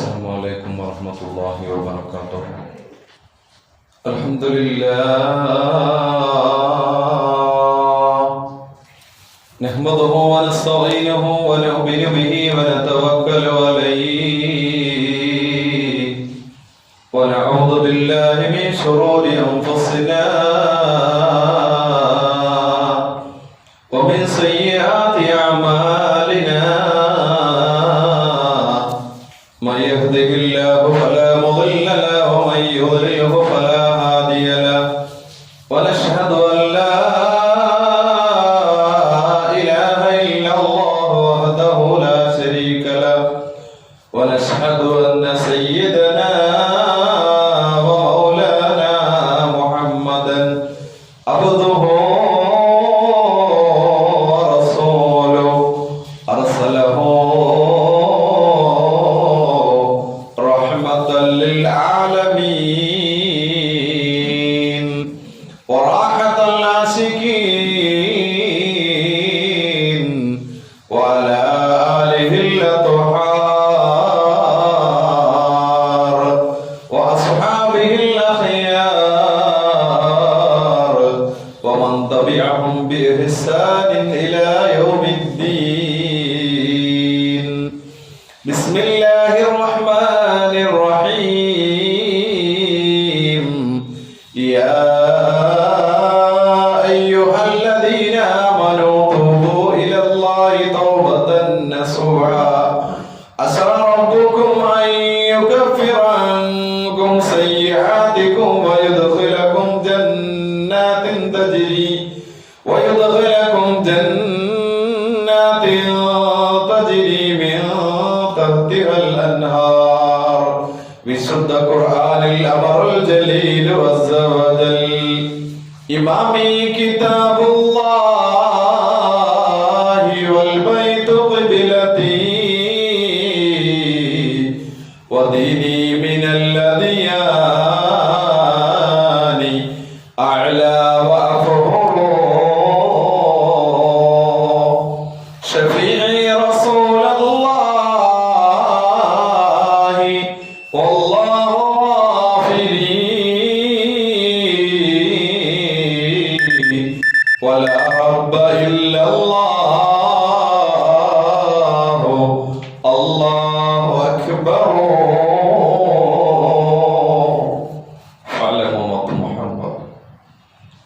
السلام عليكم ورحمة الله وبركاته. الحمد لله نحمده ونستعينه ونؤمن به ونتوكل عليه. ونعوذ بالله من شرور أنفسنا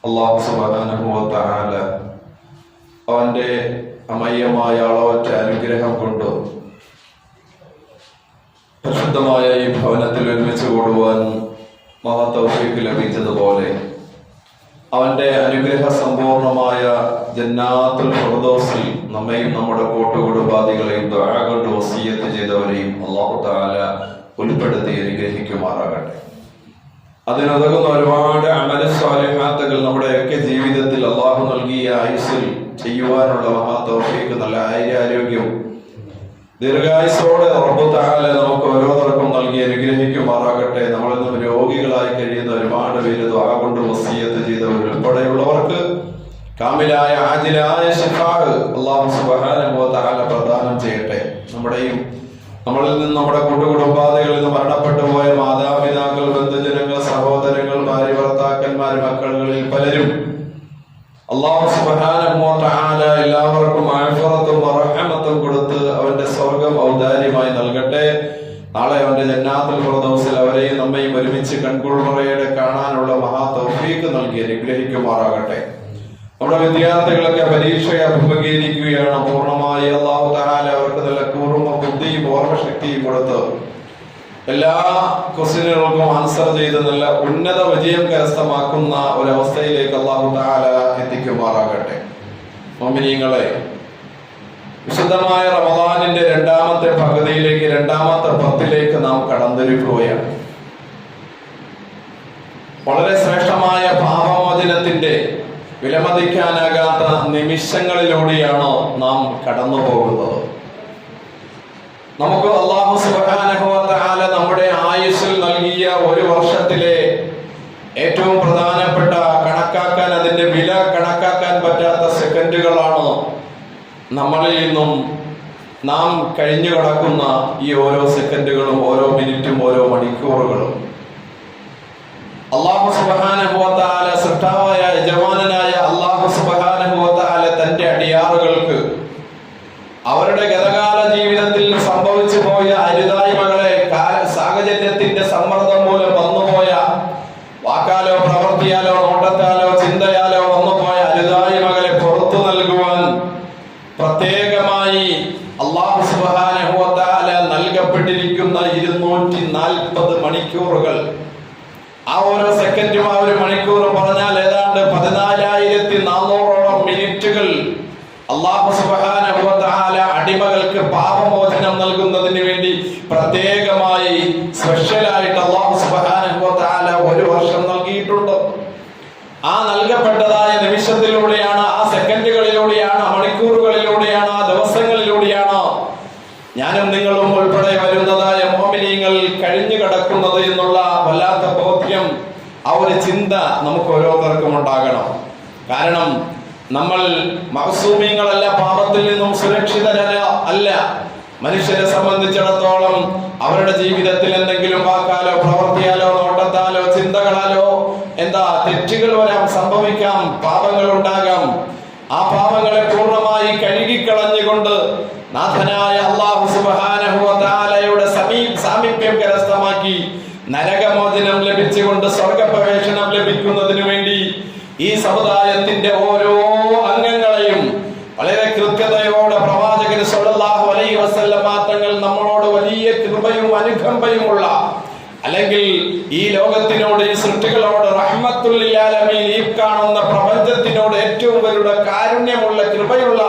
അള്ളാഹു തആല അവന്റെ അമയ്യമായ അളവറ്റ അനുഗ്രഹം കൊണ്ട് പരിശുദ്ധമായ ഈ ഭവനത്തിൽ ഒരുമിച്ച് കൂടുവാൻ മഹത്തൗഫിക്ക് ലഭിച്ചതുപോലെ അവന്റെ അനുഗ്രഹ സമ്പൂർണമായ ജന്നാത്തുൽ ഫിർദൗസിൽ നമ്മയും നമ്മുടെ കൂട്ടുകുടുംബാദികളെയും കൊണ്ട് വസീയത്ത് ചെയ്തവരെയും അള്ളാഹു താല ഉൾപ്പെടുത്തി അനുഗ്രഹിക്കുമാറാകട്ടെ. അതിനുതകുന്ന ഒരുപാട് അമല നമ്മുടെ നമ്മുടെയൊക്കെ ജീവിതത്തിൽ അള്ളാഹു നൽകിയ ആയുസിൽ ചെയ്യുവാനുള്ള മഹാതൗഫീക്ക് നല്ല ആരോഗ്യവും ദീർഘായുസോടെ റബ്ബു തആല നമുക്ക് ഓരോരുത്തർക്കും നൽകി അനുഗ്രഹിക്കുമാറാകട്ടെ. നമ്മളിന്നും രോഗികളായി കഴിയുന്ന ഒരുപാട് പേര് ദ്വാ കൊണ്ട് വസീയത്ത് ചെയ്തവർ ഉൾപ്പെടെയുള്ളവർക്ക് കാമിലായ ആജിലായ ശിഫാഹ് അള്ളാഹു തആല പ്രദാനം ചെയ്യട്ടെ. നമ്മുടെയും നമ്മളിൽ നിന്ന് നമ്മുടെ കൂട്ടുകുടുംബാദികളിൽ നിന്ന് മരണപ്പെട്ടു പോയ മാതാപിതാക്കൾ ബന്ധുജനങ്ങൾ സഹോദരങ്ങൾ ഭാര്യ ഭർത്താക്കന്മാർ മക്കളിൽ പലരും അള്ളാഹു തആല എല്ലാവർക്കും ആഴ്ഫറത്തും റഹ്മത്തും കൊടുത്ത് അവന്റെ സ്വർഗം ഔദാര്യമായി നൽകട്ടെ. നാളെ അവന്റെ ജന്നാത്തുൽ ഫിർദൗസിൽ അവരെയും നമ്മയും ഒരുമിച്ച് കൺകുൾമുറയുടെ കാണാനുള്ള മഹാ തൗഫീക്ക് നൽകി അനുഗ്രഹിക്കുമാറാകട്ടെ. നമ്മുടെ വിദ്യാർത്ഥികളൊക്കെ പരീക്ഷയെ അഭിമുഖീകരിക്കുകയാണ്. പൂർണമായി അള്ളാഹു താല അവർക്ക് നല്ല കൂർമ്മ ബുദ്ധിയും ഓർമ്മശക്തിയും കൊടുത്ത്. എല്ലാ ക്വസ്റ്റ്യനുകൾക്കും ആൻസർ ചെയ്ത് നല്ല ഉന്നത വിജയം കരസ്ഥമാക്കുന്ന ഒരവസ്ഥയിലേക്ക് അള്ളാഹു താല എത്തിക്കുമാറാകട്ടെ. മോമിനിയങ്ങളെ വിശുദ്ധമായ റമദാനിന്റെ രണ്ടാമത്തെ പകുതിയിലേക്ക് രണ്ടാമത്തെ പത്തിലേക്ക് നാം കടന്നിരിക്കുകയാണ്. വളരെ ശ്രേഷ്ഠമായ പാപമോചനത്തിന്റെ വിലമതിക്കാനാകാത്ത നിമിഷങ്ങളിലൂടെയാണോ നാം കടന്നു പോകുന്നത് നമുക്ക് അള്ളാഹു സുബ്ഹാനഹു തആല നമ്മുടെ ആയുസ്സിൽ നൽകിയ ഒരു വർഷത്തിലെ ഏറ്റവും പ്രധാനപ്പെട്ട കണക്കാക്കാൻ അതിന്റെ വില കണക്കാക്കാൻ പറ്റാത്ത സെക്കൻഡുകളാണ് നമ്മളിൽ നിന്നും നാം കഴിഞ്ഞു കിടക്കുന്ന ഈ ഓരോ സെക്കൻഡുകളും ഓരോ മിനിറ്റും ഓരോ മണിക്കൂറുകളും. അള്ളാഹു സുബാനുഭവത്താല സൃഷ്ടാവായ യജമാനനായ അള്ളാഹു സുബാനുഭവത്താല തന്റെ അടിയാറുകൾക്ക് അവരുടെ ഗതകാല ജീവിതത്തിൽ സംഭവിച്ചു പോയ അരുതായ്മകളെ സാഹചര്യത്തിന്റെ സമ്മർദ്ദം മൂലം വന്നുപോയ വാക്കാലോ പ്രവൃത്തിയാലോ നോട്ടത്താലോ ചിന്തയാലോ വന്നുപോയ അരുതായ്മകളെ പുറത്തു നൽകുവാൻ പ്രത്യേകമായി അള്ളാഹു സുബാനുഭവത്താല നൽകപ്പെട്ടിരിക്കുന്ന ഇരുന്നൂറ്റി നാൽപ്പത് മണിക്കൂറുകൾ ആ ഓരോ സെക്കൻഡും ആ ഒരു മണിക്കൂർ പറഞ്ഞാൽ ഏതാണ്ട് പതിനാലായിരത്തി നാനൂറോളം മിനിറ്റുകൾ അള്ളാഹു സുബാന അടിമകൾക്ക് പാപമോചനം നൽകുന്നതിന് വേണ്ടി പ്രത്യേകമായി സ്പെഷ്യലായിട്ട് അള്ളാഹു സുബാനുഭവത്താല ഒരു വർഷം നൽകിയിട്ടുണ്ട് ആ നൽകപ്പെട്ടതായ നിമിഷത്തിലൂടെയാണ് ആ സെക്കൻഡുകളിലൂടെയാണ് ആ മണിക്കൂറുകളിലൂടെയാണ് ആ ദിവസങ്ങളിലൂടെയാണ് ഞാനും നിങ്ങളും ഉൾപ്പെടെ വരുന്നതായ മോമിനിയങ്ങൾ കഴിഞ്ഞു കിടക്കുന്നത് എന്നുള്ള വല്ലാത്ത ബോധ്യം ആ ഒരു ചിന്ത നമുക്ക് ഓരോരുത്തർക്കും ഉണ്ടാകണം കാരണം നമ്മൾ മഹസൂമിയങ്ങളല്ല പാപത്തിൽ നിന്നും സുരക്ഷിതരല്ല അല്ല. മനുഷ്യരെ സംബന്ധിച്ചിടത്തോളം അവരുടെ ജീവിതത്തിൽ എന്തെങ്കിലും വാക്കാലോ പ്രവൃത്തിയാലോ നോട്ടത്താലോ ചിന്തകളാലോ എന്താ തെറ്റുകൾ വരാം സംഭവിക്കാം പാപങ്ങൾ ഉണ്ടാകാം. ആ പാപങ്ങളെ പൂർണമായി കഴുകിക്കളഞ്ഞുകൊണ്ട് നാഥനായ അള്ളാഹു സുബാനഹുലയുടെ സമീ സാമീപ്യം കരസ്ഥമാക്കി നരകമോചനം ലഭിച്ചുകൊണ്ട് സ്വർഗപ്രവേശനം ലഭിക്കുന്നതിനു വേണ്ടി ഈ സമുദായത്തിന്റെ ഓരോ അംഗങ്ങളെയും വളരെ കൃത്യതയോടെ പ്രവാചകൻ സല്ലല്ലാഹു അലൈഹി വസല്ലമ തങ്ങൾ നമ്മളോട് വലിയ കൃപയും അനുകമ്പയുമുള്ള അല്ലെങ്കിൽ ഈ ലോകത്തിനോട് ഈ സൃഷ്ടികളോട് റഹ്മത്തുല്ലാലമീൻ ഈ കാണുന്ന പ്രപഞ്ചത്തിനോട് ഏറ്റവും വരുടെ കാരുണ്യമുള്ള കൃപയുള്ള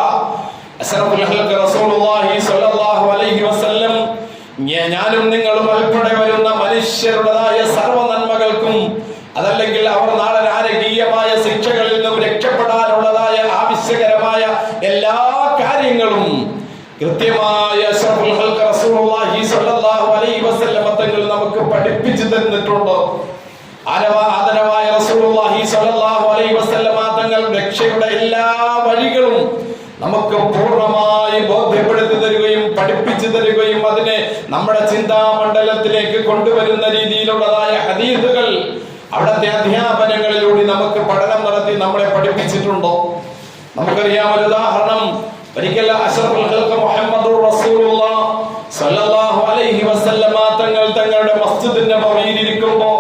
അശറഫുൽ ഹൽഖ് റസൂലുള്ളാഹി സ്വല്ലല്ലാഹു അലൈഹി വസല്ലം ഞാ- ഞാനും നിങ്ങളും ഉൾപ്പെടെ വരുന്ന മനുഷ്യരുടേതായ സർവ നന്മകൾക്കും അതല്ലെങ്കിൽ അവർ നാളെ രാജകീയമായ ശിക്ഷകളിൽ നിന്നും രക്ഷപ്പെടാനുള്ളതായ ആവശ്യകരമായ എല്ലാ കാര്യങ്ങളും കൃത്യമായ തങ്ങൾ നമുക്ക് പഠിപ്പിച്ചു തന്നിട്ടുണ്ട്. ആദരവായ തങ്ങൾ രക്ഷയുടെ എല്ലാ വഴികളും നമുക്ക് പൂർണമായി ബോധ്യപ്പെടുത്തി തരികയും പഠിപ്പിച്ചു തരികയും അതിനെ നമ്മുടെ ചിന്താമണ്ഡലത്തിലേക്ക് കൊണ്ടുവരുന്ന രീതിയിലുള്ളതായ ഹദീസുകൾ അവിടുത്തെ അധ്യാപനങ്ങളിലൂടെ നമുക്ക് പഠനം നടത്തി നമ്മളെ പഠിപ്പിച്ചിട്ടുണ്ടോ? നമുക്കറിയാം ഒരു ഉദാഹരണം ഒരിക്കൽ അഷ്റഫുൽ ഖൽഖ് മുഹമ്മദുർ റസൂലുള്ളാഹ് സ്വല്ലല്ലാഹു അലൈഹി വസല്ലമ തങ്ങൾ തങ്ങളുടെ മസ്ജിദിന്റെ ഭവനിയിൽ ഇരിക്കുമ്പോൾ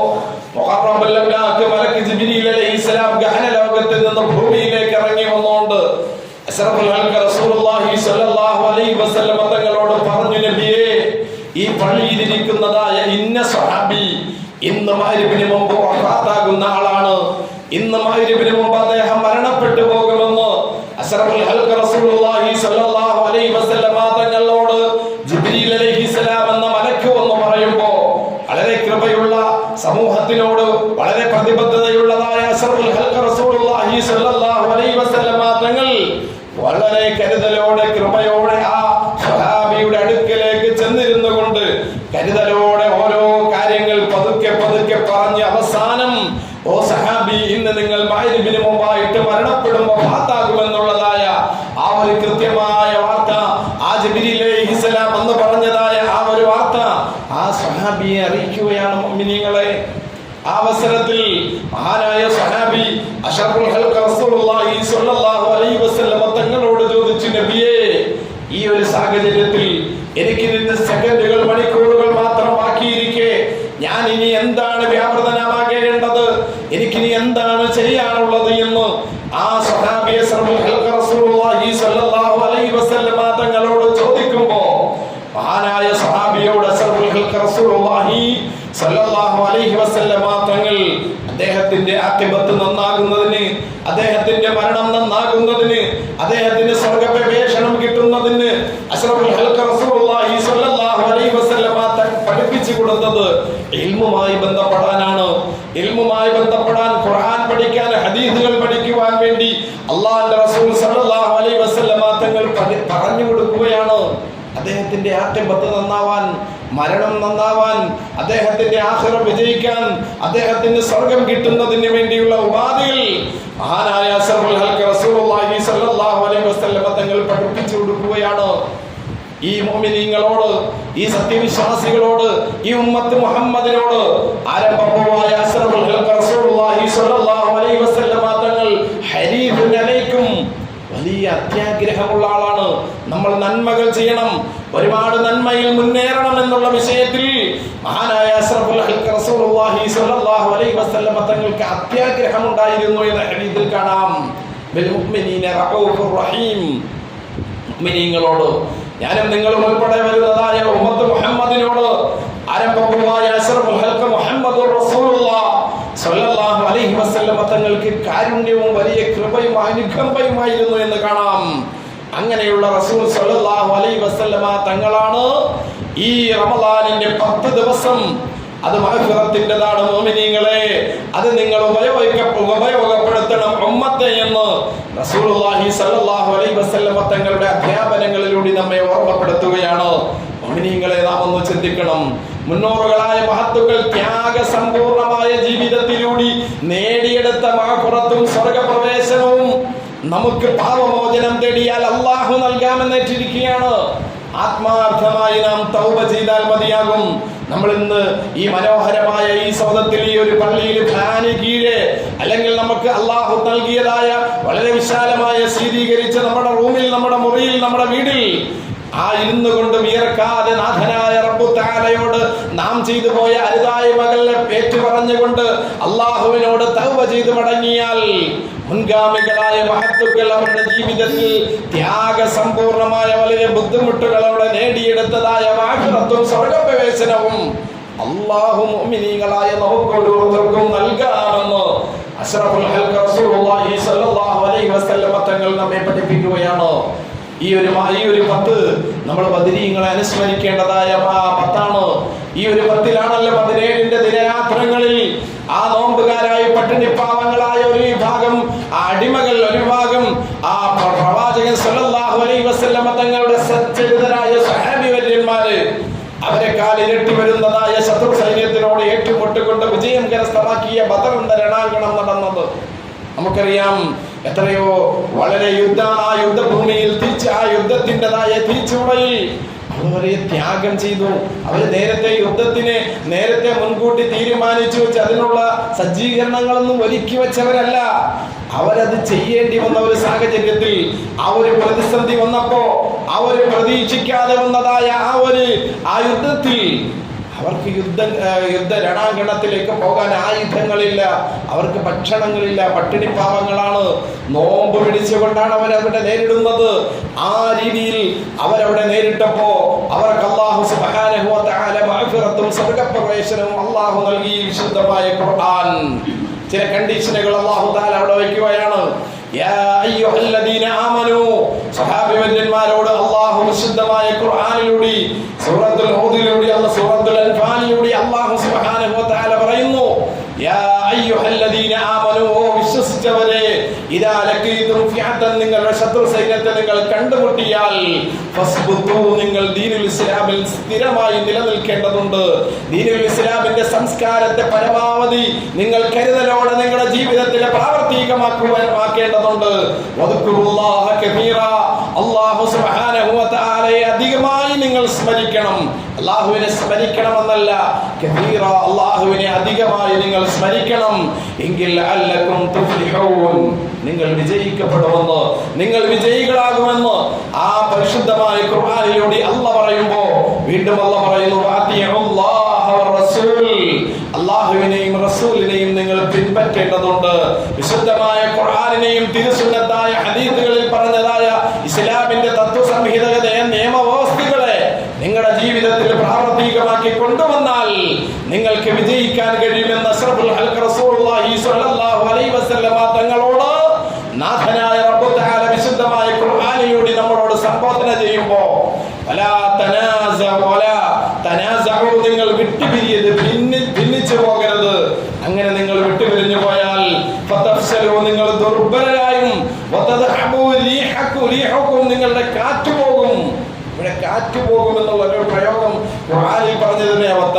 മുഹറം അല്ലാക്ക് മലക്ക് ജിബ്രീൽ അലൈഹിസ്സലാം ഗഹന ലോകത്തിൽ നിന്ന് ഭൂമിയിലേക്ക് ഇറങ്ങി വന്നുകൊണ്ട് അഷ്റഫുൽ ഖൽഖ് റസൂലുള്ളാഹി സ്വല്ലല്ലാഹു അലൈഹി വസല്ലമ തങ്ങളോട് പറഞ്ഞു നബിയേ പള്ളിയിൽ ഇന്ന സഹാബി ഇന്ന് മാരിപ്പിന് മുമ്പ് വഫാത്താകുന്ന ആളാണ്. ഇന്ന് മാരിപ്പിന് മുമ്പ് അദ്ദേഹം മരണപ്പെട്ടു പോകുമെന്ന് എന്ന മലക്ക് വളരെ സമൂഹത്തിനോട് വളരെ പ്രതിബദ്ധതയുള്ളതായ അസറുൽ ഹൽക്ക റസൂലുള്ളാഹി സ്വല്ലല്ലാഹു അലൈഹി വസല്ലമ തങ്ങൾ വളരെ കരുതലോടെ കൃപയോടെ ആ സ്വഹാബിയുടെ അടുക്കലേക്ക് ചെന്നിരുന്നു കൊണ്ട് കരുതലോടെ ഓരോ കാര്യങ്ങൾ പതുക്കെ പതുക്കെ പറഞ്ഞ് അവസാനം ഓ സഹാബി ഇന്ന് നിങ്ങൾ മഗ്രിബിന് മുമ്പായിട്ട് മരണപ്പെടുമ്പോൾ പാത്താകുമെന്നുള്ളതായ ആ ഒരു കൃത്യമായ വാർത്ത ആ ജിബ്രീൽ അലൈഹിസ്സലാം എന്ന് പറഞ്ഞതായ ആ ഒരു വാർത്ത ആ സഹാബിയെ അറിയിക്കുകയാണ് മുഅ്മിനീങ്ങളെ ആ അവസരത്തിൽ മഹാനായ സഹാബി അഷറഫുൽ ഹൽഖ് റസൂലുള്ളാഹി സ്വല്ലല്ലാഹു അലൈഹി വസല്ലം തങ്ങളോട് ചോദിച്ചു നബിയേ ഈ ഒരു സാഹചര്യത്തിൽ എനിക്ക് നിന്ന് സെക്കൻഡുകൾ മണിക്കൂറുകൾ മാത്രം ബാക്കിയിരിക്കെ ഞാൻ ഇനി എന്താണ് വ്യാപൃതനാകേണ്ടത് എനിക്കിനി എന്താണ് ചെയ്യാനുള്ളത് എന്ന് ആ സഹാബി അഷ്റഫുൽ ഹൽഖ് റസൂലുള്ളാഹി സ്വല്ലല്ലാഹു അലൈഹി വസല്ലം തങ്ങളോട് ചോദിക്കുമ്പോൾ മഹാനായ സഹാബിയോട് അഷ്റഫുൽ ഹൽഖ് റസൂലുള്ളാഹി സല്ലല്ലാഹു അലൈഹി വസല്ലമ തങ്ങൾ അദ്ദേഹത്തിന്റെ ആക്കിബത്ത് നന്നാകുന്നതിന് അദ്ദേഹത്തിന്റെ മരണം നന്നാകുന്നതിന് അദ്ദേഹത്തിന് സ്വർഗപ്രവേശനം കിട്ടുന്നതിന് അഷ്റഫുൽ ഹൽഖ് റസൂലുള്ളാഹി സ്വല്ലല്ലാഹു അലൈഹി വസല്ലമ തങ്ങൾ പഠിപ്പിച്ചു കൊടുത്തത് ഇൽമുമായി ബന്ധപ്പെടാനാണ് ഇൽമുമായി ബന്ധപ്പെടാൻ ഖുർആൻ പഠിക്കാൻ ഹദീസുകൾ പഠിക്കുവാൻ വേണ്ടി അള്ളാഹുവിന്റെ റസൂൽ സല്ലല്ലാഹു അലൈഹി വസല്ലമ തങ്ങൾ പഠി- പറഞ്ഞു കൊടുക്കുകയാണ് അദ്ദേഹത്തിന്റെ നന്നാവാൻ മരണം നന്നാവാൻ അദ്ദേഹത്തിന്റെ ആഹ്റം വിജയിക്കാൻ അദ്ദേഹത്തിന് സ്വർഗം കിട്ടുന്നതിന് വേണ്ടിയുള്ള ഉപാധികൾ മഹാനായ തങ്ങൾ പഠിപ്പിച്ചു കൊടുക്കുകയാണ്. ഈ മോമിനിങ്ങളോട് ഈ സത്യവിശ്വാസികളോട് ഈ ഉമ്മത്ത് മുഹമ്മദിനോട് ആരംഭമായ തങ്ങൾ വലിയ അത്യാഗ്രഹമുള്ള ആളാണ്. നമ്മൾ നന്മകൾ ചെയ്യണം. ഒരുപാട് നന്മയിൽ മുന്നേറണം എന്നുള്ള വിഷയത്തിൽ മഹാനായ തങ്ങൾക്ക് അത്യാഗ്രഹം ഉണ്ടായിരുന്നു എന്ന ഹദീസിൽ കാണാം. റഹീം. മുഅ്മിനീങ്ങളോട് ഞാനും നിങ്ങളും ഉൾപ്പെടെ വരുന്നതായ ഉമ്മത്ത് മുഹമ്മദിനോട് ആരംഭമായ അലൈഹി തങ്ങൾക്ക് കാരുണ്യവും വലിയ കൃപയും അനുകമ്പയുമായിരുന്നു എന്ന് കാണാം. അങ്ങനെയുള്ള റസൂൽ സല്ലല്ലാഹു അലൈഹി വസല്ലമ തങ്ങളാണ് ഈ റമദാനിന്റെ പത്ത് ദിവസം. അത് മഹഫിറത്തിന്റെതാണ് മോമിനീങ്ങളെ. അത് നിങ്ങൾ ഉപയോഗിക്ക ഉപയോഗപ്പെടുത്തണം ഒമ്മത്തെ എന്ന് റസൂലുള്ളാഹി സല്ലല്ലാഹു അലൈഹി വസല്ലമ തങ്ങളുടെ അധ്യാപനങ്ങളിലൂടെ നമ്മെ ഓർമ്മപ്പെടുത്തുകയാണ്. മോമിനീങ്ങളെ നാം ഒന്ന് ചിന്തിക്കണം. മുന്നോറുകളായ മഹത്തുക്കൾ ത്യാഗസമ്പൂർണമായ ജീവിതത്തിലൂടെ നേടിയെടുത്ത മഹപ്പുറത്തും സ്വർഗപ്രവേശനവും നമുക്ക് പാപമോചനം തേടിയാൽ അള്ളാഹു നൽകാമെന്നേറ്റിരിക്കുകയാണ്. ആത്മാർത്ഥമായി നാം തൗബ ചെയ്താൽ മതിയാകും. നമ്മൾ ഇന്ന് ഈ മനോഹരമായ ഈ സൗദത്തിൽ ഈ ഒരു പള്ളിയിൽ ഖാന് കീഴെ അല്ലെങ്കിൽ നമുക്ക് അള്ളാഹു നൽകിയതായ വളരെ വിശാലമായ ശീതീകരിച്ച നമ്മുടെ റൂമിൽ നമ്മുടെ മുറിയിൽ നമ്മുടെ വീടിൽ ആ ഇരുന്നു കൊണ്ട് വിയർക്കാതെ നാഥനായ റബ്ബുത്താലയോട് നാം ചെയ്തു പോയ അരുതായ്മകളെ പേറ്റു പറഞ്ഞുകൊണ്ട് അള്ളാഹുവിനോട് തൗവ ചെയ്തു മടങ്ങിയാൽ മുൻഗാമികളായ മഹത്തുക്കൾ അവരുടെ ജീവിതത്തിൽ ത്യാഗ സമ്പൂർണമായ വളരെ ബുദ്ധിമുട്ടുകൾ അവിടെ നേടിയെടുത്തതായ മാഹിറത്തും സ്വർഗപ്രവേശനവും അള്ളാഹു മുഅ്മിനീങ്ങളായ നമുക്കോരോരുത്തർക്കും നൽകാമെന്ന് അഷ്റഫുൽ ഹൽഖ് അലൈഹി വസല്ലം തങ്ങൾ നമ്മെ പഠിപ്പിക്കുകയാണ്. ഈ ഒരു ഈ ഒരു പത്ത് നമ്മൾ ബദരീങ്ങളെ അനുസ്മരിക്കേണ്ടതായ ആ പത്താണ്. ഈ ഒരു പത്തിലാണല്ലോ പതിനേഴിന്റെ ദിനയാത്രങ്ങളിൽ ആ നോമ്പുകാരായി പട്ടിണി പാവങ്ങളായ ഒരു വിഭാഗം ആ അടിമകൾ ഒരു വിഭാഗം ആ പ്ര- പ്രവാചകൻ സല്ലല്ലാഹു അലൈഹി വസല്ലമ തങ്ങളുടെ സച്ചരിതരായ സഹാബിവര്യന്മാര് അവരെ കാലിരട്ടി വരുന്നതായ ശത്രു സൈന്യത്തിനോട് ഏറ്റുമുട്ടിക്കൊണ്ട് വിജയം കരസ്ഥമാക്കിയ ബദറിന്റെ രണാങ്കണം നടന്നത് നമുക്കറിയാം എത്രയോ വളരെ യുദ്ധ ആ യുദ്ധഭൂമിയിൽ തിരിച്ച് ആ യുദ്ധത്തിന്റെതായ തിരിച്ചുടയിൽ അവരെ ത്യാഗം ചെയ്തു. അവർ നേരത്തെ യുദ്ധത്തിന് നേരത്തെ മുൻകൂട്ടി തീരുമാനിച്ചു വെച്ച് അതിനുള്ള സജ്ജീകരണങ്ങളൊന്നും ഒരുക്കി വെച്ചവരല്ല. അവരത് ചെയ്യേണ്ടി വന്ന ഒരു സാഹചര്യത്തിൽ ആ ഒരു പ്രതിസന്ധി വന്നപ്പോ ആ ഒരു പ്രതീക്ഷിക്കാതെ വന്നതായ ആ ഒരു ആ യുദ്ധത്തിൽ അവർക്ക് യുദ്ധ യുദ്ധ രണാങ്കണത്തിലേക്ക് പോകാൻ ആയുധങ്ങളില്ല. അവർക്ക് ഭക്ഷണങ്ങളില്ല പട്ടിണി പാവങ്ങളാണ്. നോമ്പ് പിടിച്ചുകൊണ്ടാണ് അവരവിടെ നേരിടുന്നത്. ആ രീതിയിൽ അവരവിടെ നേരിട്ടപ്പോ അവർക്ക് അള്ളാഹു സുബ്ഹാനഹു സ്വർഗപ്രവേശനവും അള്ളാഹു നൽകി വിശുദ്ധമായ ഖുർആൻ. ചില കണ്ടീഷനുകൾ അള്ളാഹു താല അവിടെ വയ്ക്കുകയാണ്. സഹാബിവര്യന്മാരോട് അള്ളാഹു വിശുദ്ധമായ ഖുർആനിലൂടെ സൂറത്തുൽ ഹൂദിലൂടെ അല്ല സൂറത്തുൽ അൻഫാലിലൂടെ അള്ളാഹു സുബ്ഹാനഹു വതആല തആല പറയുന്നു യാ അയ്യുഹല്ലദീന ആമനൂ വിശ്വസിച്ചവരെ ഇദാ ലഖീതും ഫിഅതൻ നിങ്ങളുടെ ശത്രു സൈന്യത്തെ നിങ്ങൾ കണ്ടുമുട്ടിയാൽ ഫസ്ബുതു നിങ്ങൾ ദീനുൽ ഇസ്ലാമിൽ സ്ഥിരമായി നിലനിൽക്കേണ്ടതുണ്ട്. ദീനുൽ ഇസ്ലാമിന്റെ സംസ്കാരത്തെ പരമാവധി നിങ്ങൾ കരുതലോടെ നിങ്ങളുടെ ജീവിതത്തിൽ പ്രാവർത്തികമാക്കുവാൻ ആക്കേണ്ടതുണ്ട് വദ്കുറുല്ലാഹ കബീറ സുബ്ഹാനഹു വ അധികമായി നിങ്ങൾ സ്മരിക്കണം. അള്ളാഹുവിനെ സ്മരിക്കണമെന്നല്ല അള്ളാഹുവിനെ അധികമായി നിങ്ങൾ സ്മരിക്കണം. എങ്കിൽ അല്ലക്കും നിങ്ങൾ വിജയിക്കപ്പെടുമെന്ന് നിങ്ങൾ വിജയികളാകുമെന്ന് ആ പരിശുദ്ധമായ ഖുർആനിലൂടെ അല്ല പറയുമ്പോ വീണ്ടും അല്ല പറയുന്നു. അള്ളാഹുവിനെയും റസൂലിനെയും നിങ്ങൾ പിൻപറ്റേണ്ടതുണ്ട്. വിശുദ്ധമായ ഖുർആനിനെയും തിരുസുന്നത്തായ ഹദീസുകളിൽ കൊണ്ടുവന്നാൽ നിങ്ങൾക്ക് വിജയിക്കാൻ കഴിയുമെന്ന് അഷ്റഫുൽ ഹൽഖ് റസൂലുള്ളാഹി സ്വല്ലല്ലാഹു അലൈഹി വസല്ലമ തങ്ങളോട് നാഥനായ റബ്ബു തആല വിശുദ്ധമായ ഖുർആനിലൂടെ നമ്മളോട് സംബോധന ചെയ്യുമ്പോ വലാ തനാസഉ വലാ തനാസഉ നിങ്ങൾ വിട്ടുപിരിയരുത് ഭിന്നി ഭിന്നിച്ചു പോകരുത് അങ്ങനെ നിങ്ങൾ വിട്ടുപിരിഞ്ഞു പോയാൽ ഫതഫ്സലു നിങ്ങൾ ദുർബലരായും വതദ്ഹബു റീഹക്കു റീഹക്കും നിങ്ങളുടെ കാറ്റ് പോകും ഇവിടെ കാറ്റ് പോകും എന്നുള്ള ഒരു പ്രയോഗം ഖുർആനിൽ പറഞ്ഞു തന്നെ വതദ്ഹബു റീഹക്കും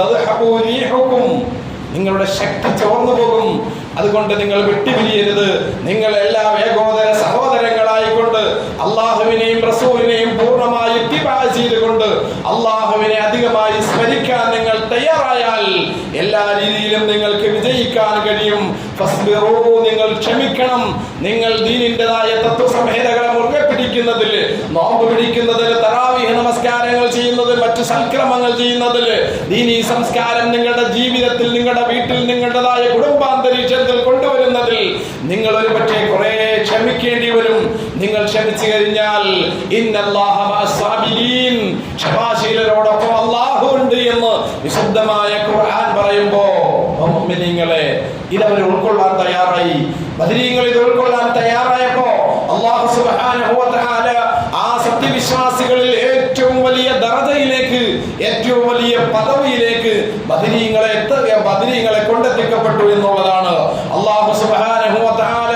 നിങ്ങളുടെ ശക്തി ചോർന്നു പോകും. അതുകൊണ്ട് നിങ്ങൾ വിട്ടുപിരിയരുത്. നിങ്ങൾ എല്ലാ ഏകോദര സഹോദരങ്ങളായിക്കൊണ്ട് അള്ളാഹുവിനെയും റസൂലിനെയും പൂർണമായി ചെയ്തുകൊണ്ട് അള്ളാഹുവിനെ അധികമായി സ്മരിക്കാൻ നിങ്ങൾ തയ്യാറായാൽ എല്ലാ രീതിയിലും നിങ്ങൾക്ക് വിജയിക്കാൻ കഴിയും. നിങ്ങൾ ക്ഷമിക്കണം. നിങ്ങൾ ദീനിന്റെതായ തത്വസംഹിതകളെ മുറുകെ പിടിക്കുന്നതിൽ നോമ്പ് പിടിക്കുന്നതിൽ തറാവീഹ നമസ്കാരങ്ങൾ ചെയ്യുന്നതിൽ മറ്റു സംക്രമങ്ങൾ ചെയ്യുന്നതിൽ ദീനീ സംസ്കാരം നിങ്ങളുടെ ജീവിതത്തിൽ നിങ്ങളുടെ വീട്ടിൽ നിങ്ങളുടേതായ കുടുംബാന്തരീക്ഷത്തിൽ കൊണ്ടുവരുന്നതിൽ നിങ്ങൾ ഒരു പക്ഷേ കുറെ ക്ഷമിക്കേണ്ടി വരും. നിങ്ങൾ ക്ഷമിച്ചു കഴിഞ്ഞാൽ. ക്ഷമാശീലരോടൊപ്പം അള്ളാഹു ഉണ്ട് എന്ന് വിശുദ്ധമായ ഖുർആൻ പറയുമ്പോ നിങ്ങളെ ഇതവർ ഉൾക്കൊള്ളാൻ തയ്യാറായി. ബദരീങ്ങൾ ഇത് ഉൾക്കൊള്ളാൻ തയ്യാറായപ്പോ അള്ളാഹു തആല ആ സത്യവിശ്വാസികളിൽ ഏറ്റവും വലിയ പദവിയിലേക്ക് ബദരീങ്ങളെ ബദരീങ്ങളെ കൊണ്ടെത്തിക്കപ്പെട്ടു എന്നുള്ളതാണ് അള്ളാഹു സുബ്ഹാനഹു വ തആല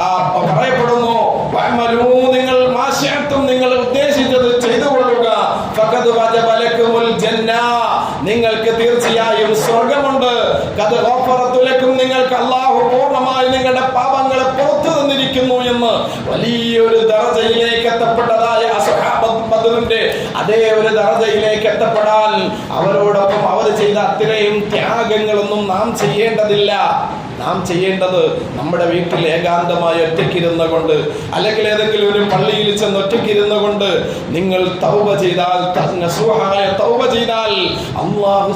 ആ, പറയപ്പെടുന്നു വഅമലൂ നിങ്ങൾ മാശഅത്തും നിങ്ങൾ ഉദ്ദേശിച്ചത് ചെയ്തു കൊള്ളുക ഫഖദ് വജബ ലക്കുമുൽ ജന്ന നിങ്ങൾക്ക് തീർച്ചയായും സ്വർഗമുണ്ട് കത് ഗഫറത്തു ലക്കും നിങ്ങൾക്ക് അല്ലാഹു പൂർണമായി നിങ്ങളുടെ പാപങ്ങളെ പുറത്തു തന്നിരിക്കുന്നു എന്ന് വലിയൊരു ദറജയിലേക്ക് എത്തപ്പെട്ടതായ അസ്ഹാബത്ത് ബദറിന്റെ അതേ ഒരു ദറജയിലേക്ക് എത്തപ്പെടാൻ അവരോടൊപ്പം അവർ ചെയ്ത അത്രയും ത്യാഗങ്ങളൊന്നും നാം ചെയ്യേണ്ടതില്ല. നാം ചെയ്യേണ്ടത് നമ്മുടെ വീട്ടിൽ ഏകാന്തമായി ഒറ്റയ്ക്കിരുന്നു കൊണ്ട് അല്ലെങ്കിൽ ഏതെങ്കിലും ഒരു പള്ളിയിൽ ചെന്ന് ഒറ്റയ്ക്കിരുന്നു കൊണ്ട് നിങ്ങൾ തൗബ ചെയ്താൽ നസുഹായ തൗബ ചെയ്താൽ അള്ളാഹു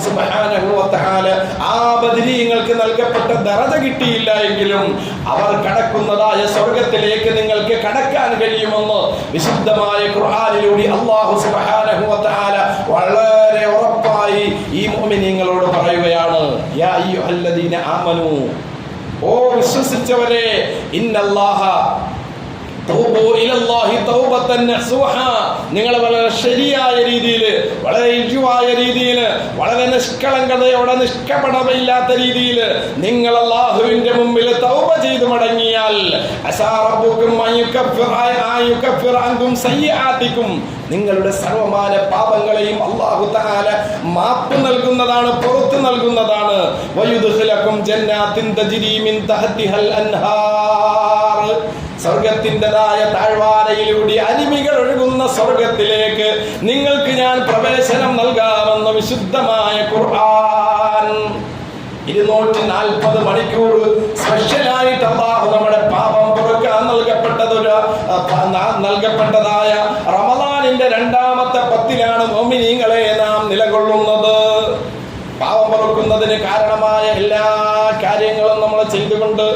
തആല ആ ബദരീങ്ങൾക്ക് നൽകപ്പെട്ട ദറജ കിട്ടിയില്ല എങ്കിലും അവർ കടക്കുന്നതായ സ്വർഗത്തിലേക്ക് നിങ്ങൾക്ക് കടക്കാൻ കഴിയുമെന്ന് വിശുദ്ധമായ ഖുർആനിലൂടെ അള്ളാഹു സുബ്ഹാനഹു വ വളരെ ഉറപ്പായി ഈ മോമിനിയങ്ങളോട് പറയുകയാണ്. ഓ വിശ്വസിച്ചവരെ ഇന്നല്ലാഹ തൗബൂ ഇലല്ലാഹി തൗബത്തൻ നസൂഹ നിങ്ങൾ വളരെ ശരിയായ രീതിയിൽ വളരെ ഇഴുവായ രീതിയിൽ വളരെ നിഷ്കളങ്കതയോടെ നിഷ്കപടമില്ലാത്ത രീതിയിൽ നിങ്ങൾ അള്ളാഹുവിന്റെ മുമ്പിൽ തൗബ ചെയ്ത് മടങ്ങിയാൽ നിങ്ങളുടെ സർവമാന പാപങ്ങളെയും അള്ളാഹു തആല മാപ്പ് നൽകുന്നതാണ് പുറത്തു നൽകുന്നതാണ്. വയുദ്ഖിലക്കും ജന്നാത്തിൻ തജിരീമിൻ മിൻ തഹതിഹൽ അൻഹാർ. സ്വർഗത്തിന്റെതായ താഴ്വാരയിലൂടെ അരുവികൾ ഒഴുകുന്ന സ്വർഗത്തിലേക്ക് നിങ്ങൾക്ക് ഞാൻ പ്രവേശനം നൽകാമെന്ന വിശുദ്ധമായ ഖുർആൻ. ഇരുന്നൂറ്റി നാൽപ്പത് മണിക്കൂർ സ്പെഷ്യലായിട്ട് അള്ളാഹു നമ്മുടെ പാപം പുറക്കാൻ നൽകപ്പെട്ടതൊരു നൽകപ്പെട്ടതായ റമദാനിന്റെ രണ്ടാമത്തെ പത്തിലാണ് മോമിനീങ്ങളെ നാം നിലകൊള്ളുന്നത്. പാപം പൊറുക്കുന്നതിന് കാരണമായ എല്ലാ കാര്യങ്ങളും നമ്മൾ ചെയ്തുകൊണ്ട്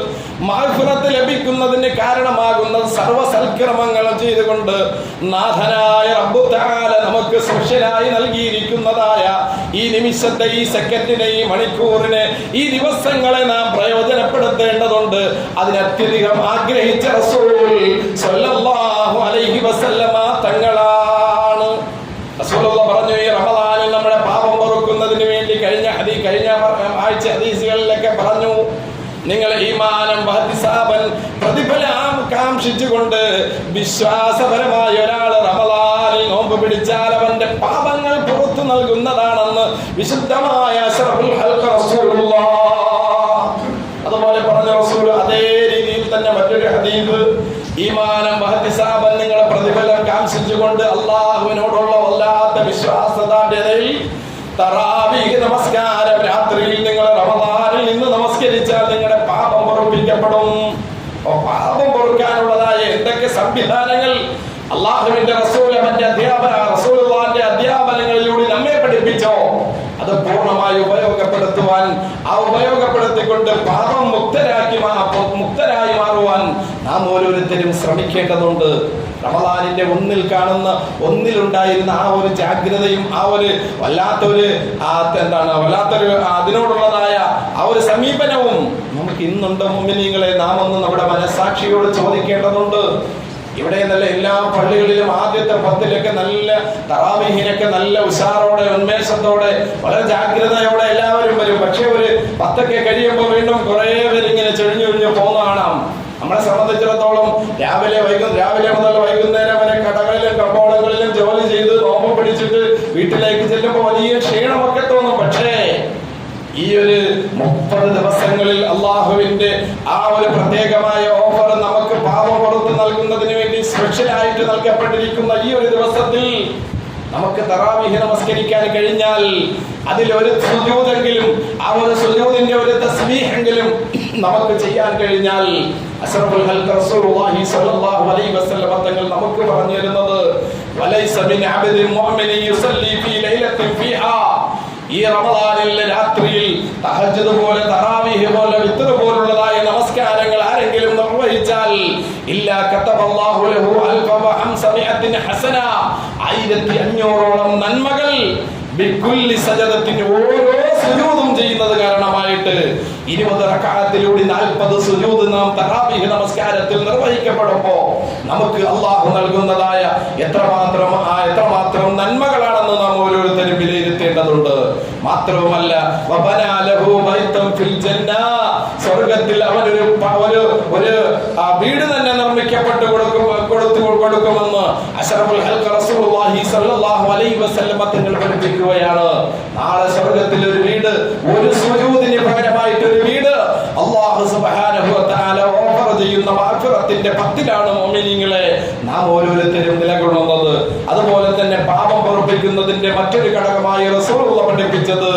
മാഫിറത്ത് ലഭിക്കുന്നതിന് കാരണമാകുന്ന സർവസൽക്രമങ്ങളും ചെയ്തുകൊണ്ട് നാഥനായ റബ്ബു തആല നമുക്ക് സ്പെഷ്യലായി നൽകിയിരിക്കുന്നതായ ഈ നിമിഷത്തെ ഈ സെക്കൻഡിനെ ഈ മണിക്കൂറിനെ ഈ ദിവസങ്ങളെ നാം പ്രയോജനപ്പെടുത്തേണ്ടതുണ്ട്. അതിനത്യധികം ആഗ്രഹിച്ച റസൂൽ സല്ലല്ലാഹു അലൈഹി വസല്ലമ തങ്ങളാണ്. റസൂലുള്ള പറഞ്ഞു ഈ റമദാനിൽ നമ്മുടെ പാപം പൊറുക്കുന്നതിന് വേണ്ടി കഴിഞ്ഞ ഹദീ കഴിഞ്ഞ ആഴ്ച ഹദീസുകളിലൊക്കെ പറഞ്ഞു നിങ്ങൾ ഈ വഹ്തിസാബൻ പ്രതിഫലം കാംക്ഷിച്ചുകൊണ്ട് വിശ്വാസപരമായ ഒരാൾ റമലാനിൽ നോമ്പ് പിടിച്ചാൽ അവന്റെ പാപങ്ങൾ പുറത്തു നൽകുന്നതാണെന്ന് വിശുദ്ധമായ അഷ്റഫുൽ ഹൽഖ റസൂലുള്ളാഹ് അതുപോലെ പറഞ്ഞ റസൂൽ അതേ രീതിയിൽ തന്നെ മറ്റൊരു ഹദീബ് ഈമാനം വഹതിസാബൻ നിങ്ങളെ പ്രതിഫലം കാംക്ഷിച്ചുകൊണ്ട് അള്ളാഹുവിനോടുള്ള വല്ലാത്ത വിശ്വാസതാണ്യതയിൽ തറാവീഹ് നമസ്കാരം രാത്രിയിൽ നിങ്ങൾ റമദാനിൽ നിന്ന് നമസ്കരിച്ചാൽ നിങ്ങളുടെ പാപം പൊറുപ്പിക്കപ്പെടും അപ്പൊ പാപം പൊറുക്കാനുള്ളതായ എന്തൊക്കെ സംവിധാനങ്ങൾ അള്ളാഹുവിന്റെ റസൂൽ അവന്റെ അധ്യാപന റസൂലുള്ളാന്റെ അധ്യാപനങ്ങളിലൂടെ നമ്മെ പഠിപ്പിച്ചോ അത് പൂർണമായി ഉപയോഗപ്പെടുത്തുവാൻ ആ ഉപയോഗപ്പെടുത്തിക്കൊണ്ട് പാപം മുക്തരാക്കി മാ- മുക്തരായി മാറുവാൻ നാം ഓരോരുത്തരും ശ്രമിക്കേണ്ടതുണ്ട് റമദാനിന്റെ ഒന്നിൽ കാണുന്ന ഒന്നിലുണ്ടായിരുന്ന ആ ഒരു ജാഗ്രതയും ആ ഒരു വല്ലാത്തൊരു എന്താണ് വല്ലാത്തൊരു അതിനോടുള്ളതായ ആ ഒരു സമീപനവും നമുക്ക് ഇന്നുണ്ട് മുമ്പിനീങ്ങളെ നാം ഒന്ന് നമ്മുടെ മനസാക്ഷിയോട് ചോദിക്കേണ്ടതുണ്ട്. ഇവിടെ നല്ല എല്ലാ പള്ളികളിലും ആദ്യത്തെ പത്തിലൊക്കെ നല്ല തറാമിഹിനൊക്കെ നല്ല ഉഷാറോടെ ഉന്മേഷത്തോടെ വളരെ ജാഗ്രതയോടെ എല്ലാവരും വരും. പക്ഷെ ഒരു പത്തൊക്കെ കഴിയുമ്പോൾ വീണ്ടും കുറേ പേര് ഇങ്ങനെ ചെഴിഞ്ഞൊഴിഞ്ഞ് പോകുന്ന കാണാം നമ്മളെ സംബന്ധിച്ചിടത്തോളം രാവിലെ വൈകും രാവിലെ മുതൽ വൈകുന്നേരം വരെ കടകളിലും കമ്പോളങ്ങളിലും ജോലി ചെയ്ത് നോമ്പ് പിടിച്ചിട്ട് വീട്ടിലേക്ക് ചെല്ലുമ്പോൾ വലിയ ക്ഷീണമൊക്കെ തോന്നും പക്ഷേ ഈ ഒരു മുപ്പത് ദിവസങ്ങളിൽ അള്ളാഹുവിന്റെ ആ ഒരു പ്രത്യേകമായ ഓഫർ നമുക്ക് പാപം പുറത്ത് നൽകുന്നതിന് വേണ്ടി സ്പെഷ്യലായിട്ട് നൽകപ്പെട്ടിരിക്കുന്ന ഈ ഒരു ദിവസത്തിൽ നമുക്ക് തറാവിഹി നമസ്കരിക്കാൻ കഴിഞ്ഞാൽ അതിൽ ഒരു സുജൂതെങ്കിലും ആ ഒരു സുജൂതിന്റെ ഒരു തസ്ബീഹെങ്കിലും നമുക്ക് ചെയ്യാൻ കഴിഞ്ഞാൽ അഷ്റഫുൽ ഹൽ റസൂലുള്ളാഹി സ്വല്ലല്ലാഹു അലൈഹി വസല്ലം തങ്ങൾ നമുക്ക് പറഞ്ഞു തരുന്നത് വലൈസ ബിൻ അബ്ദിൻ മുഅ്മിനി യുസല്ലി ഫീ ലൈലത്തിൻ ഫീഹാ. ഈ റമദാനിലെ രാത്രിയിൽ തഹജ്ജുദ് പോലെ തറാവീഹ് പോലെ വിത്ർ പോലുള്ളതായ ഇല്ലാ കതബല്ലാഹു ലഹു അൽഫ വഹംസമിഅത്തിൻ ഹസന. ആയിരത്തി അഞ്ഞൂറോളം നന്മകൾ ബിക്കുല്ലി സജദത്തിന് ഓരോ സുജൂദും ചെയ്യുന്നത് കാരണമായിട്ട് ഇരുപത് റക്കാലത്തിലൂടെ നാൽപ്പത് സുജൂദ് നാം തറാവീഹ് നമസ്കാരത്തിൽ നിർവഹിക്കപ്പെടുമ്പോ നമുക്ക് അള്ളാഹു നൽകുന്നതായ എത്രമാത്രം ആ എത്രമാത്രം നന്മകളാണെന്ന് നാം ഓരോരുത്തരും വിലയിരുത്തേണ്ടതുണ്ട്. മാത്രവുമല്ല സ്വർഗത്തിൽ അവനൊരു ഒരു ഒരു വീട് നിർമ്മിക്കപ്പെട്ട് കൊടുക്കും കൊടുത്തു കൊടുക്കുമെന്ന് അഷ്റഫുൽ ഹൽഖ റസൂലുള്ളാഹി അലൈഹി വസല്ലമ തങ്ങൾ പഠിപ്പിക്കുകയാണ്. നാളെ സ്വർഗത്തിൽ ഒരു വീട് ഒരു സുജൂദിന് പകരമായിട്ട് ഒരു വീട്. അല്ലാഹു സുബ്ഹാനഹു വ ഓഫർ ചെയ്യുന്ന മഗ്ഫിറത്തിന്റെ പത്തിലാണ് മുഅ്മിനീങ്ങളെ നാം ഓരോരുത്തരും നിലകൊള്ളുന്നത്. അതുപോലെ തന്നെ പാപം പൊറുപ്പിക്കുന്നതിന്റെ മറ്റൊരു ഘടകമായി റസൂലുള്ള പഠിപ്പിച്ചത്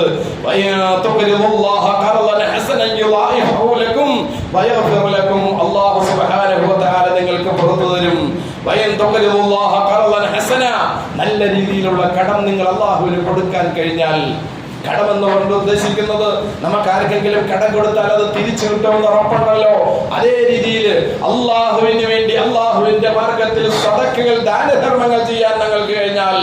വയതുഖിറുല്ലാഹ ഖർളൻ ഹസനൻ യുളായിഫു ലക്കും വയഗ്ഫിർ ലക്കും അല്ലാഹു സുബ്ഹാനഹു വ തആല നിങ്ങൾക്ക് പുറത്തു തരും വയതുഖിറുല്ലാഹ ഖർളൻ ഹസന നല്ല രീതിയിലുള്ള കടം നിങ്ങൾ അള്ളാഹുവിന് കൊടുക്കാൻ കഴിഞ്ഞാൽ കടം എന്നുകൊണ്ട് ഉദ്ദേശിക്കുന്നത് നമുക്ക് ആർക്കെങ്കിലും കടം കൊടുത്താൽ അത് തിരിച്ചു കിട്ടുമെന്ന് ഉറപ്പുണ്ടല്ലോ. അതേ രീതിയിൽ അള്ളാഹുവിന് വേണ്ടി അള്ളാഹുവിന്റെ മാർഗത്തിൽ സദക്കുകൾ ദാനധർമ്മങ്ങൾ ചെയ്യാൻ ഞങ്ങൾക്ക് കഴിഞ്ഞാൽ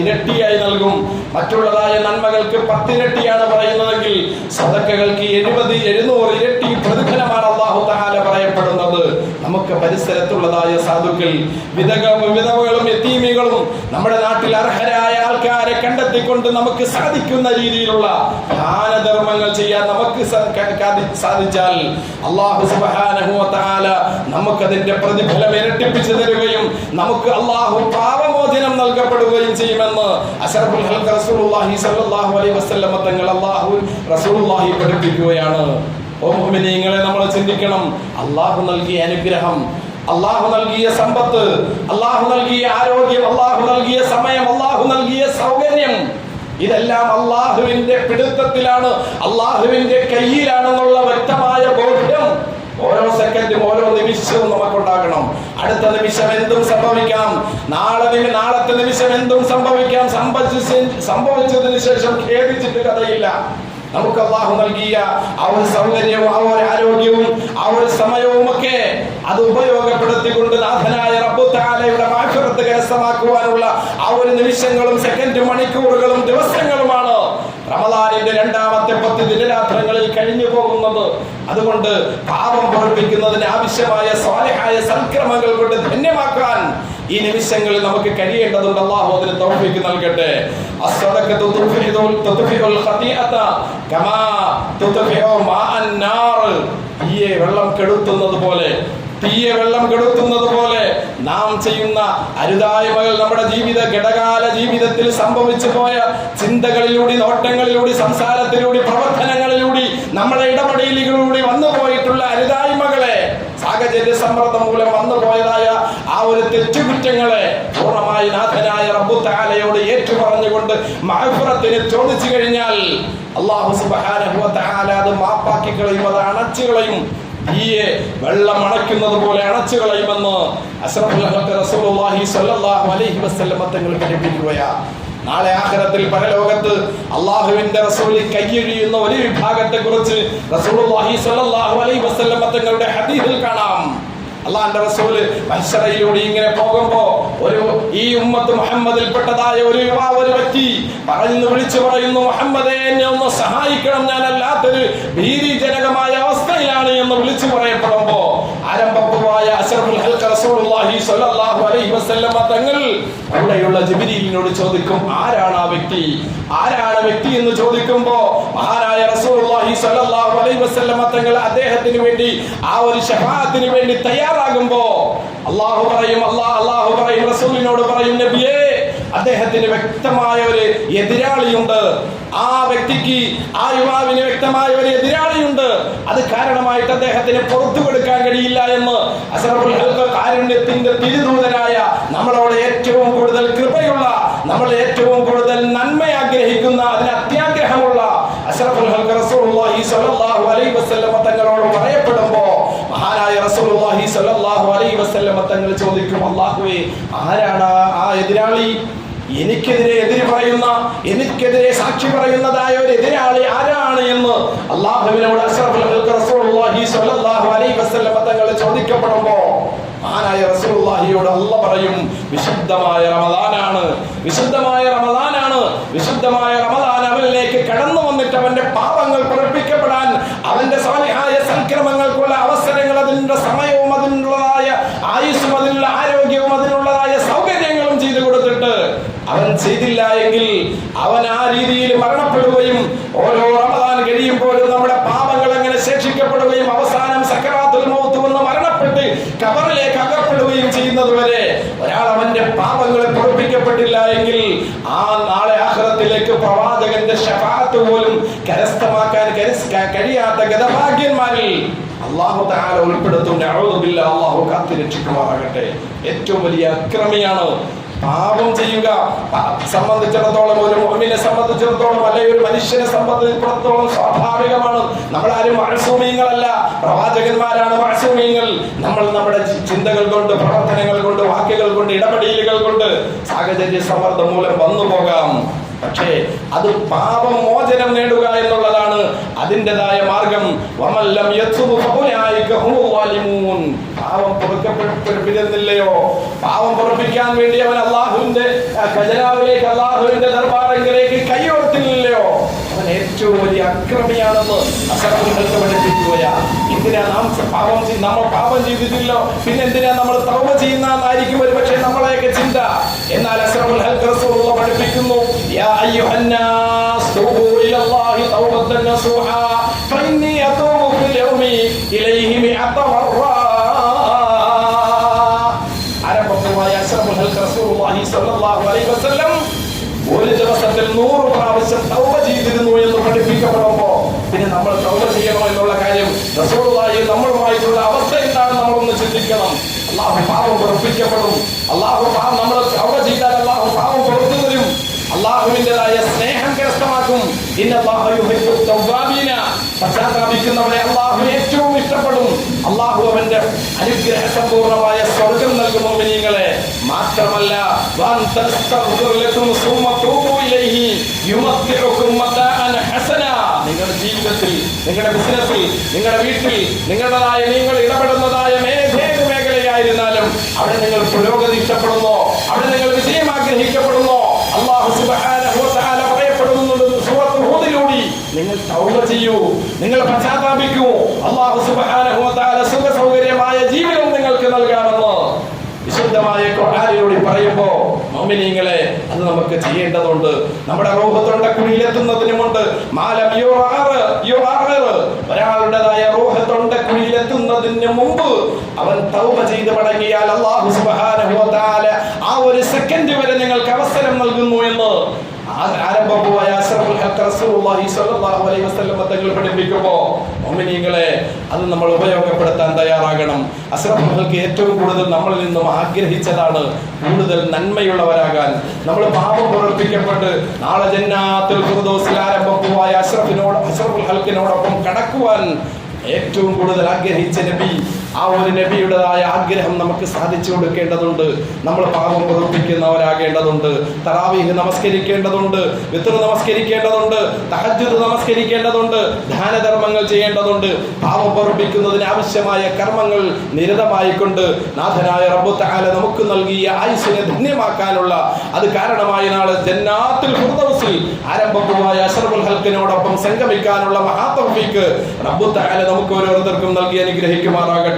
ഇരട്ടിയായി നൽകും. മറ്റുള്ളതായ നന്മകൾക്ക് പത്തിരട്ടിയാണ് പറയുന്നതെങ്കിൽ സദക്കകൾക്ക് എഴുപത് എഴുന്നൂറ് ഇരട്ടി പ്രതിഫലമാണ് അള്ളാഹു തആല പറയപ്പെടുന്നത്. നമുക്ക് പരിസരത്തുള്ളതായ സാധുക്കൾ വിധക വിധവകളും എത്തീമികളും നമ്മുടെ നാട്ടിൽ അർഹരായ ആൾക്കാരെ കണ്ടെത്തിക്കൊണ്ട് നമുക്ക് സാധിക്കുന്ന രീതിയിലുള്ള ദാനധർമ്മങ്ങൾ ചെയ്യാൻ നമുക്ക് സാധിച്ചാൽ അള്ളാഹു തആല നമുക്കതിന്റെ പ്രതിഫലം ഇരട്ടിപ്പിച്ചു തരുകയും നമുക്ക് അള്ളാഹു പാപമോചനം നൽകപ്പെടുകയും ചെയ്യുമെന്ന് അഷറഫുൽ റസൂലുള്ളാഹി സ്വല്ലല്ലാഹു അലൈഹി വസല്ലം തങ്ങൾ അള്ളാഹു റസൂലുള്ളാഹി പഠിപ്പിക്കുകയാണ്. ഓ മുഅ്മിനീങ്ങളെ നമ്മൾ ചിന്തിക്കണം. അള്ളാഹു നൽകിയ അനുഗ്രഹം അള്ളാഹു നൽകിയ സമ്പത്ത് അള്ളാഹു നൽകിയ ആരോഗ്യം അള്ളാഹു നൽകിയ സമയം അള്ളാഹു നൽകിയ സൗകര്യം. ഇതെല്ലാം അള്ളാഹുവിന്റെ പിടുത്തത്തിലാണ് അള്ളാഹുവിന്റെ കയ്യിലാണെന്നുള്ള വ്യക്തമായ ബോധ്യം. ഓരോ സെക്കൻഡും ഓരോ നിമിഷവും നമുക്കുണ്ടാകണം. അടുത്ത നിമിഷം എന്തും സംഭവിക്കാം. നാളെ നാളത്തെ നിമിഷം എന്തും സംഭവിക്കാം. സംഭവിച്ച സംഭവിച്ചതിന് ശേഷം ഖേദിച്ചിട്ട് കഥയില്ല. നമുക്ക് അള്ളാഹു നൽകിയ ആ ഒരു സൗകര്യവും ആ ഒരു ആരോഗ്യവും ആ ഒരു സമയവും ഒക്കെ അത് ഉപയോഗപ്പെടുത്തിക്കൊണ്ട് നാഥനായ റബ്ബു തആലയുടെ മാഫിറത്ത് കരസ്ഥമാക്കുവാനുള്ള ആ ഒരു നിമിഷങ്ങളും സെക്കൻഡും മണിക്കൂറുകളും ദിവസങ്ങളുമാണ് റമദാനിന്റെ രണ്ടാമത്തെ പത്ത് ദിനരാത്രങ്ങളിൽ കഴിഞ്ഞു പോകുന്നത്. അതുകൊണ്ട് പാപം പൊറപ്പിക്കുന്നതിന് ആവശ്യമായ സ്വാലഹായ സംക്രമങ്ങൾ കൊണ്ട് ധന്യമാക്കാൻ ഈ നിമിഷങ്ങളിൽ നമുക്ക് കഴിയേണ്ടതുണ്ട് അള്ളാഹു അതിന് തൗഫീക്ക് നൽകട്ടെ. അസ്സദഖത്തു തുത്ഫിഉൽ തുത്ഫിഉൽ ഖതീഅത കമാ തുത്ഫിഉ മാഅൻ നാർ. തീയെ വെള്ളം കെടുത്തുന്നത് പോലെ തീയെ വെള്ളം കെടുത്തുന്നത് പോലെ നാം ചെയ്യുന്ന അരുതായ്മകൾ നമ്മുടെ ജീവിത ഘടകാല ജീവിതത്തിൽ സംഭവിച്ചു പോയ ചിന്തകളിലൂടെ നോട്ടങ്ങളിലൂടെ സംസാരത്തിലൂടെ പ്രവർത്തനങ്ങളിലൂടെ നമ്മുടെ ഇടപെടലുകളിലൂടെ വന്നു പോയിട്ടുള്ള അരുതായ്മകളെ സാഹചര്യ സമ്മർദ്ദം മൂലം വന്നു പോയതായ ഒരു തെറ്റുകുറ്റങ്ങളെ പൂർണമായി നാഥനായ റബ്ബു തആലയോട് ഏറ്റു പറഞ്ഞുകൊണ്ട് മഹഫുറത്തിന് ചോദിച്ചു കഴിഞ്ഞാൽ അള്ളാഹു സുബാനുഭവത്താല അത് മാപ്പാക്കി കളയും അത് അണച്ചു കളയും. തീയെ വെള്ളം അണയ്ക്കുന്നത് പോലെ അണച്ചു കളയുമെന്ന് അഷ്റഫുൽ നാളെ പല നാളെ ആഖിറത്തിൽ പരലോകത്ത് അള്ളാഹുവിന്റെ റസൂലിൽ കൈയൊഴിയുന്ന ഒരു വിഭാഗത്തെ കുറിച്ച് വസല്ലം തങ്ങളുടെ ഹദീസിൽ കാണാം. അള്ളാന്റെ റസൂൽ മത്സരയിലൂടെ ഇങ്ങനെ പോകുമ്പോ ഒരു ഈ ഉമ്മത്ത് മുഹമ്മദിൽപ്പെട്ടതായ ഒരു യുവാവ് ഒരു വ്യക്തി പറഞ്ഞു വിളിച്ചു പറയുന്നു മുഹമ്മദേ എന്നെ ഒന്ന് സഹായിക്കണം. ഞാൻ അല്ലാത്തൊരു ഭീതിജനകമായ അവസ്ഥയിലാണ് എന്ന് വിളിച്ചു പറയപ്പെടുമ്പോ ആരംഭപ്പുവായ റസൂലുള്ളാഹി അലൈഹി വസല്ലമ തങ്ങൾ അവിടെയുള്ള ജിബ്രീലിനോട് ചോദിക്കും ആരാണ് ആ വ്യക്തി? ആരാണ് വ്യക്തി? എന്ന് ചോദിക്കുമ്പോ മഹാനായ റസൂലുള്ളാഹി അലൈഹി വസല്ലമ തങ്ങൾ അദ്ദേഹത്തിന് വേണ്ടി ആ ഒരു ഷഫാഅത്തിന് വേണ്ടി തയ്യാറാകുമ്പോ അള്ളാഹു പറയും അല്ലാഹ് അള്ളാഹു പറയും റസൂലിനോട് പറയും നബിയേ അദ്ദേഹത്തിന് വ്യക്തമായ ഒരു എതിരാളിയുണ്ട്. ആ വ്യക്തിക്ക് ആ യുവാവിന് വ്യക്തമായ ഒരു എതിരാളിയുണ്ട്. അത് കാരണമായിട്ട് അദ്ദേഹത്തിന് പുറത്തു കൊടുക്കാൻ കഴിയില്ല എന്ന് അസറഫുൽ കാരുണ്യത്തിന്റെ തിരുദൂതനായ നമ്മളോട് ഏറ്റവും കൂടുതൽ കൃപയുള്ള നമ്മൾ ഏറ്റവും കൂടുതൽ നന്മ ആഗ്രഹിക്കുന്ന അതിന് അത്യാഗ്രഹമുള്ള അസറഫുൽ തങ്ങളോട് പറയപ്പെടുമ്പോ മഹാനായ റസൂലുള്ളാഹി സ്വല്ലല്ലാഹു അലൈഹി തങ്ങൾ ചോദിക്കും അല്ലാഹുവേ ആരാണ് ആ എതിരാളി? എനിക്കെതിരെ എതിര് പറയുന്ന എനിക്കെതിരെ സാക്ഷി പറയുന്നതായ ഒരു എതിരാളി ആരാണ് എന്ന് അള്ളാഹുവിനോട് തങ്ങൾ ചോദിക്കപ്പെടുമ്പോ മഹാനായ റസൂള്ളാഹിയോട് അല്ല പറയും വിശുദ്ധമായ റമദാനാണ് വിശുദ്ധമായ റമദാനാണ് വിശുദ്ധമായ റമദാൻ അവനിലേക്ക് കടന്നു വന്നിട്ട് അവന്റെ പാപങ്ങൾ പ്രകടിപ്പിക്കപ്പെടാൻ അവന്റെ സാലിഹായ സംക്രമങ്ങൾക്കുള്ള അവസരങ്ങൾ അതിന്റെ സമയവും അതിനുള്ളതായ ആയുസ്സും അതിനുള്ള ആരോഗ്യവും അതിനുള്ളതായ സൗകര്യങ്ങളും ചെയ്തു കൊടുത്തിട്ട് അവൻ ചെയ്തില്ല എങ്കിൽ അവൻ ആ രീതിയിൽ മരണപ്പെടുകയും ഓരോ റമദാൻ കഴിയുമ്പോഴും നമ്മുടെ പാപങ്ങൾ അങ്ങനെ ശേഷിക്കപ്പെടുകയും അവസാനം സക്കറാത്തുൽ മൗത്ത് വന്ന് മരണപ്പെട്ട് കബറിലേക്ക് അകപ്പെടുകയും ചെയ്യുന്നത് വരെ ഒരാൾ അവന്റെ പാപങ്ങളെ പൊറപ്പിക്കപ്പെട്ടില്ല എങ്കിൽ ആ നാളെ ആഹ്റത്തിലേക്ക് പ്രവാചകന്റെ ഷഫാത്ത് പോലും കരസ്ഥമാക്കാൻ കഴിയാത്ത ഗതഭാഗ്യന്മാരിൽ അള്ളാഹു താല ഉൾപ്പെടുത്തും. അള്ളാഹു കാത്തിരക്ഷിക്കുമാറാകട്ടെ. ഏറ്റവും വലിയ അക്രമിയാണ് പാപം ചെയ്യുക. സംബന്ധിച്ചിടത്തോളം ഒരു മുഅ്മിനെ സംബന്ധിച്ചിടത്തോളം അല്ലെ ഒരു മനുഷ്യനെ സംബന്ധിച്ചിടത്തോളം സ്വാഭാവികമാണ്. നമ്മൾ ആരും മഴസൂമിയങ്ങളല്ല പ്രവാചകന്മാരാണ് മഴസൂമിയങ്ങൾ നമ്മൾ നമ്മുടെ ചിന്തകൾ കൊണ്ട് പ്രവർത്തനങ്ങൾ കൊണ്ട് വാക്കുകൾ കൊണ്ട് ഇടപെടലുകൾ കൊണ്ട് സാഹചര്യ സമ്മർദ്ദം മൂലം വന്നു പോകാം. പക്ഷേ അത് പാപം മോചനം നേടുക എന്നുള്ളതാണ് അതിന്റെതായ മാർഗം. വമല്ലം ഹുമുൽ ളാലിമൂൻ. പാവം പൊറുക്കപ്പെടുന്നില്ലയോ പൊറപ്പിക്കാൻ വേണ്ടി അവൻ അള്ളാഹുവിന്റെ ഖജനാവിലേക്ക് അള്ളാഹുവിന്റെ ദർബാറങ്കിലേക്ക് കൈയോർത്തില്ലയോ അവൻ ഏറ്റവും വലിയ അക്രമിയാണെന്ന് അസറബുൽഹൽക്ക് പഠിപ്പിക്കുകയാ. എന്തിനാ നാം പാപം നമ്മൾ പാപം ചെയ്തിട്ടില്ലോ? പിന്നെ എന്തിനാ നമ്മൾ തൗബ ചെയ്യുന്നതായിരിക്കും ഒരു പക്ഷേ നമ്മളെയൊക്കെ ചിന്ത. എന്നാൽ അസറബുൽ ഹൽക്ക് റസൂലുള്ള പഠിപ്പിക്കുന്നു യാ അയ്യുഹന്നാസ് ഇലൈഹി മിഅത സ്വല്ലല്ലാഹു അലൈഹി വസല്ലം ഒരു ദിവസത്തിൽ നൂറ് പ്രാവശ്യം തൗബ ചെയ്തിരുന്നു എന്ന് പഠിപ്പിക്കപ്പെടുമ്പോ പിന്നെ നമ്മൾ തൗബ ചെയ്യണോ എന്നുള്ള കാര്യം റസൂലുള്ളാഹി നമ്മളുമായിട്ടുള്ള അവസ്ഥ എന്താണ് നമ്മളൊന്ന് ചിന്തിക്കണം. അള്ളാഹു പാപം പൊറപ്പിക്കപ്പെടും അള്ളാഹു പാപം നമ്മൾ തൗബ ചെയ്താൽ അള്ളാഹു പാപം പുറത്തു തരും അള്ളാഹുവിന്റെതായ സ്നേഹം കരസ്ഥമാക്കും. ഇന്നല്ലാഹു യുഹിബ്ബു തവ്വാബീന. പശ്ചാത്താപിക്കുന്നവരെ അള്ളാഹു ഏറ്റവും ഇഷ്ടപ്പെടും. അള്ളാഹു അവന്റെ അനുഗ്രഹ സമ്പൂർണമായ സ്വർഗം നൽകും മോമിനിങ്ങളെ മാത്രമല്ല تستغفر لكم ثم توبوا തൂബു يمتعكم متاعا حسنا നിങ്ങളുടെ ജീവിതത്തിൽ നിങ്ങളുടെ ബിസിനസ്സിൽ നിങ്ങളുടെ വീട്ടിൽ നിങ്ങളുടേതായ നിങ്ങൾ ഇടപെടുന്നതായ മേഖേത് മേഖലയായിരുന്നാലും അവിടെ നിങ്ങൾ പുരോഗതി ഇഷ്ടപ്പെടുന്നു അവിടെ നിങ്ങൾ വിജയം ആഗ്രഹിക്കപ്പെടുന്നു. അള്ളാഹു പറയപ്പെടുന്നുണ്ട് നിങ്ങൾ തൗബ ചെയ്യൂ. നിങ്ങൾ പശ്ചാത്താപിക്കൂ. അള്ളാഹു തആല സുഖ സൗകര്യമായ ജീവിതം നിങ്ങൾക്ക് നൽകാമെന്ന്. വിശുദ്ധമായ ഖുർആനിലൂടെ പറയുമ്പോ മോമിനീങ്ങളെ അത് നമുക്ക് ചെയ്യേണ്ടതുണ്ട്. നമ്മുടെ റൂഹ് തൊണ്ടക്കുഴിയിലെത്തുന്നതിന് മുമ്പ് മാലം ഒരാളുടേതായ റൂഹ് തൊണ്ടക്കുഴിയിലെത്തുന്നതിന് മുമ്പ് അവൻ തൗബ ചെയ്ത് മടങ്ങിയാൽ അല്ലാഹു സുബ്ഹാനഹു വ ആ ഒരു സെക്കൻഡ് വരെ നിങ്ങൾക്ക് അവസരം നൽകുന്നു എന്ന് ആരംഭമായ തങ്ങൾ പഠിപ്പിക്കുമ്പോൾ മുഅ്മിനീങ്ങളെ അത് നമ്മൾ ഉപയോഗപ്പെടുത്താൻ തയ്യാറാകണം. അസ്രഫുകൾക്ക് ഏറ്റവും കൂടുതൽ നമ്മളിൽ നിന്നും ആഗ്രഹിച്ചതാണ് കൂടുതൽ നന്മയുള്ളവരാകാൻ. നമ്മൾ പാപം പ്രവർത്തിക്കപ്പെട്ട് നാളെ ജന്നാത്തിൽ ആരംഭമായ അഷ്റഫിനോട് അഷ്റഫുൽ ഹൽക്കിനോടൊപ്പം കടക്കുവാൻ ഏറ്റവും കൂടുതൽ ആഗ്രഹിച്ച നബി ആ ഒരു നബിയുടേതായ ആഗ്രഹം നമുക്ക് സാധിച്ചു കൊടുക്കേണ്ടതുണ്ട്. നമ്മൾ പാപം പ്രവർത്തിക്കുന്നവരാകേണ്ടതുണ്ട്. തറാവീഹ് നമസ്കരിക്കേണ്ടതുണ്ട്. വിത്തർ നമസ്കരിക്കേണ്ടതുണ്ട്. തഹജ്ജുദ് നമസ്കരിക്കേണ്ടതുണ്ട്. ദാനധർമ്മങ്ങൾ ചെയ്യേണ്ടതുണ്ട്. പാപം പ്രവർത്തിക്കുന്നതിന് ആവശ്യമായ കർമ്മങ്ങൾ നിരതമായിക്കൊണ്ട് നാഥനായ റബ്ബു തആല നമുക്ക് നൽകിയ ആയുസ്സിനെ ധന്യമാക്കാനുള്ള അത് കാരണമായ നാളെ ജന്നാത്തിൽ ഫിർദൗസിൽ ആരംഭമായ അഷ്റഫുൽ ഹൽക്കിനോടൊപ്പം സംഗമിക്കാനുള്ള മഹാതൗഫീക്ക് റബ്ബു തആല നമുക്ക് ഓരോരുത്തർക്കും നൽകി അനുഗ്രഹിക്കുമാറാകട്ടെ.